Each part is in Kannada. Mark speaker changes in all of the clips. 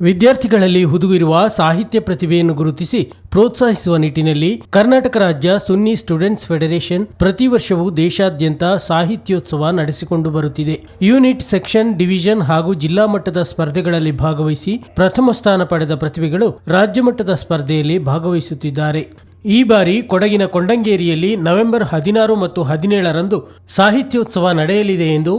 Speaker 1: ವಿದ್ಯಾರ್ಥಿಗಳಲ್ಲಿ ಹುದುಗಿರುವ ಸಾಹಿತ್ಯ ಪ್ರತಿಭೆಯನ್ನು ಗುರುತಿಸಿ ಪ್ರೋತ್ಸಾಹಿಸುವ ನಿಟ್ಟಿನಲ್ಲಿ ಕರ್ನಾಟಕ ರಾಜ್ಯ ಸುನ್ನಿ ಸ್ಟೂಡೆಂಟ್ಸ್ ಫೆಡರೇಷನ್ ಪ್ರತಿ ವರ್ಷವೂ ದೇಶಾದ್ಯಂತ ಸಾಹಿತ್ಯೋತ್ಸವ ನಡೆಸಿಕೊಂಡು ಬರುತ್ತಿದೆ. ಯೂನಿಟ್ ಸೆಕ್ಷನ್, ಡಿವಿಷನ್ ಹಾಗೂ ಜಿಲ್ಲಾ ಮಟ್ಟದ ಸ್ಪರ್ಧೆಗಳಲ್ಲಿ ಭಾಗವಹಿಸಿ ಪ್ರಥಮ ಸ್ಥಾನ ಪಡೆದ ಪ್ರತಿಭೆಗಳು ರಾಜ್ಯ ಮಟ್ಟದ ಸ್ಪರ್ಧೆಯಲ್ಲಿ ಭಾಗವಹಿಸುತ್ತಿದ್ದಾರೆ. ಈ ಬಾರಿ ಕೊಡಗಿನ ಕೊಂಡಂಗೇರಿಯಲ್ಲಿ ನವೆಂಬರ್ ಹದಿನಾರು ಮತ್ತು ಹದಿನೇಳರಂದು ಸಾಹಿತ್ಯೋತ್ಸವ ನಡೆಯಲಿದೆ ಎಂದು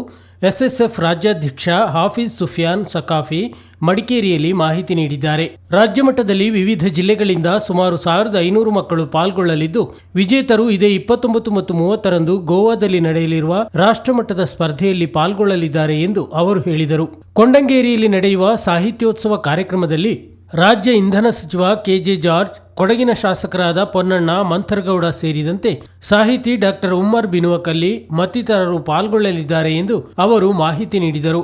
Speaker 1: ಎಸ್ಎಸ್ಎಫ್ ರಾಜ್ಯಾಧ್ಯಕ್ಷ ಹಾಫೀಜ್ ಸುಫಿಯಾನ್ ಸಕಾಫಿ ಮಡಿಕೇರಿಯಲ್ಲಿ ಮಾಹಿತಿ ನೀಡಿದ್ದಾರೆ. ರಾಜ್ಯ ಮಟ್ಟದಲ್ಲಿ ವಿವಿಧ ಜಿಲ್ಲೆಗಳಿಂದ ಸುಮಾರು ಸಾವಿರದ ಐನೂರು ಮಕ್ಕಳು ಪಾಲ್ಗೊಳ್ಳಲಿದ್ದು, ವಿಜೇತರು ಇದೇ ಇಪ್ಪತ್ತೊಂಬತ್ತು ಮತ್ತು ಮೂವತ್ತರಂದು ಗೋವಾದಲ್ಲಿ ನಡೆಯಲಿರುವ ರಾಷ್ಟ್ರಮಟ್ಟದ ಸ್ಪರ್ಧೆಯಲ್ಲಿ ಪಾಲ್ಗೊಳ್ಳಲಿದ್ದಾರೆ ಎಂದು ಅವರು ಹೇಳಿದರು. ಕೊಂಡಂಗೇರಿಯಲ್ಲಿ ನಡೆಯುವ ಸಾಹಿತ್ಯೋತ್ಸವ ಕಾರ್ಯಕ್ರಮದಲ್ಲಿ ರಾಜ್ಯ ಇಂಧನ ಸಚಿವ ಕೆಜೆ ಜಾರ್ಜ್, ಕೊಡಗಿನ ಶಾಸಕರಾದ ಪೊನ್ನಣ್ಣ, ಮಂಥರ್ಗೌಡ ಸೇರಿದಂತೆ ಸಾಹಿತಿ ಡಾಕ್ಟರ್ ಉಮ್ಮರ್ ಬಿನುವಕಲ್ಲಿ ಮತ್ತಿತರರು ಪಾಲ್ಗೊಳ್ಳಲಿದ್ದಾರೆ ಎಂದು ಅವರು ಮಾಹಿತಿ ನೀಡಿದರು.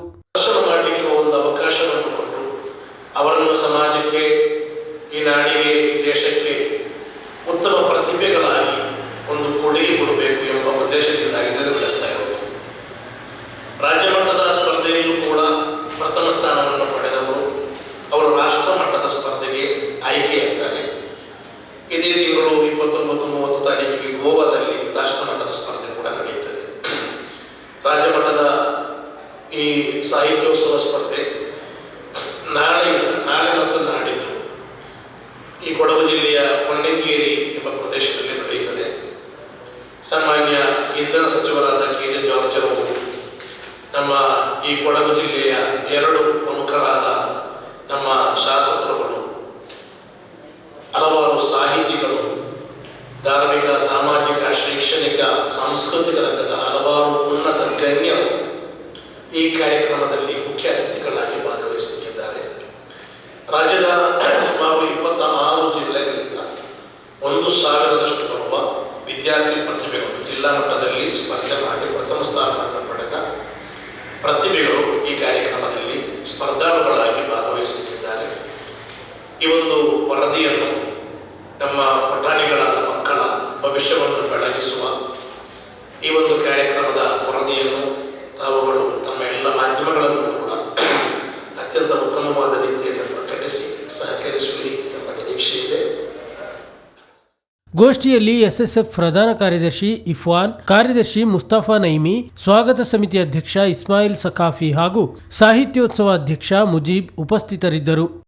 Speaker 2: ಅವರನ್ನು ಸಮಾಜಕ್ಕೆ, ಈ ನಾಡಿಗೆ ದೇಶಕ್ಕೆ ಉತ್ತಮ ಪ್ರತಿಭೆಗಳಾಗಿ ಒಂದು ಕೊಡುಗೆ ಕೊಡಬೇಕು ಎಂಬ ಉದ್ದೇಶದಿಂದ ಇದನ್ನು ನಡೆಸ್ತಾ ಇರೋದು ರಾಜ್ಯ ಮಟ್ಟದ ಸ್ಪರ್ಧೆಯಲ್ಲೂ ಕೂಡ ಪ್ರಥಮ ಸ್ಥಾನವನ್ನು ಪಡೆದವರು ಅವರು ರಾಷ್ಟ್ರ ಮಟ್ಟದ ಸ್ಪರ್ಧೆಗೆ ಆಯ್ಕೆಯಾಗ್ತಾರೆ ಇದೇ ತಿಂಗಳು ಇಪ್ಪತ್ತೊಂಬತ್ತು ಮೂವತ್ತು ತಾರೀಕಿಗೆ ಗೋವಾದಲ್ಲಿ ರಾಷ್ಟ್ರ ಮಟ್ಟದ ಸ್ಪರ್ಧೆ ಕೂಡ ನಡೆಯುತ್ತದೆ ರಾಜ್ಯ ಈ ಸಾಹಿತ್ಯೋತ್ಸವ ಸ್ಪರ್ಧೆ ನಾಳೆ ನಾಳೆ ಮತ್ತು ನಾಡಿದ್ದು ಈ ಕೊಡಗು ಜಿಲ್ಲೆಯ ಕೊಂಡಂಗೇರಿ ಎಂಬ ಪ್ರದೇಶದಲ್ಲಿ ನಡೆಯುತ್ತದೆ. ಸಾಮಾನ್ಯ ಇಂಧನ ಸಚಿವರಾದ ಕೆ ಜೆ ಜಾರ್ಜ್ ಅವರು ನಮ್ಮ ಈ ಕೊಡಗು ಜಿಲ್ಲೆಯ ಎರಡು ಪ್ರಮುಖರಾದ ನಮ್ಮ ಶಾಸಕರುಗಳು, ಹಲವಾರು ಸಾಹಿತಿಗಳು, ಧಾರ್ಮಿಕ, ಸಾಮಾಜಿಕ, ಶೈಕ್ಷಣಿಕ, ಸಾಂಸ್ಕೃತಿಕ ರಂಗದ ಹಲವಾರು ಉನ್ನತ ಈ ಕಾರ್ಯಕ್ರಮದಲ್ಲಿ ಮುಖ್ಯ ಅತಿಥಿಗಳಾಗಿ ಭಾಗವಹಿಸುತ್ತಿದ್ದಾರೆ. ರಾಜ್ಯದ ಸುಮಾರು ಇಪ್ಪತ್ತ ಆರು ಜಿಲ್ಲೆಗಳಿಂದ ಒಂದು ಸಾವಿರದಷ್ಟು ಬರುವ ವಿದ್ಯಾರ್ಥಿ ಪ್ರತಿಭೆಗಳು ಜಿಲ್ಲಾ ಮಟ್ಟದಲ್ಲಿ ಸ್ಪರ್ಧೆ ಮಾಡಿ ಪ್ರಥಮ ಸ್ಥಾನವನ್ನು ಪಡೆದ ಪ್ರತಿಭೆಗಳು ಈ ಕಾರ್ಯಕ್ರಮದಲ್ಲಿ ಸ್ಪರ್ಧಾಳುಗಳಾಗಿ ಭಾಗವಹಿಸುತ್ತಿದ್ದಾರೆ. ಈ ಒಂದು ವರದಿಯನ್ನು ನಮ್ಮ ಪಠಾಣಿಗಳ ಮಕ್ಕಳ ಭವಿಷ್ಯವನ್ನು ಬೆಳಗಿಸುವ ಈ ಒಂದು ಕಾರ್ಯಕ್ರಮದ ವರದಿಯನ್ನು ತಾವುಗಳು ತಮ್ಮ ಎಲ್ಲ ಮಾಧ್ಯಮಗಳನ್ನು ಕೂಡ ಅತ್ಯಂತ ಉತ್ತಮವಾದ ರೀತಿಯಲ್ಲಿ ಪ್ರಕಟಿಸಿ ಸಹಕರಿಸುವಿರಿ ಎಂಬ ನಿರೀಕ್ಷೆ ಇದೆ.
Speaker 1: ಗೋಷ್ಠಿಯಲ್ಲಿ ಎಸ್ಎಸ್ಎಫ್ ಪ್ರಧಾನ ಕಾರ್ಯದರ್ಶಿ ಇಫ್ವಾನ್, ಕಾರ್ಯದರ್ಶಿ ಮುಸ್ತಾಫಾ ನೈಮಿ, ಸ್ವಾಗತ ಸಮಿತಿ ಅಧ್ಯಕ್ಷ ಇಸ್ಮಾಯಿಲ್ ಸಖಾಫಿ ಹಾಗೂ ಸಾಹಿತ್ಯೋತ್ಸವ ಅಧ್ಯಕ್ಷ ಮುಜೀಬ್ ಉಪಸ್ಥಿತರಿದ್ದರು.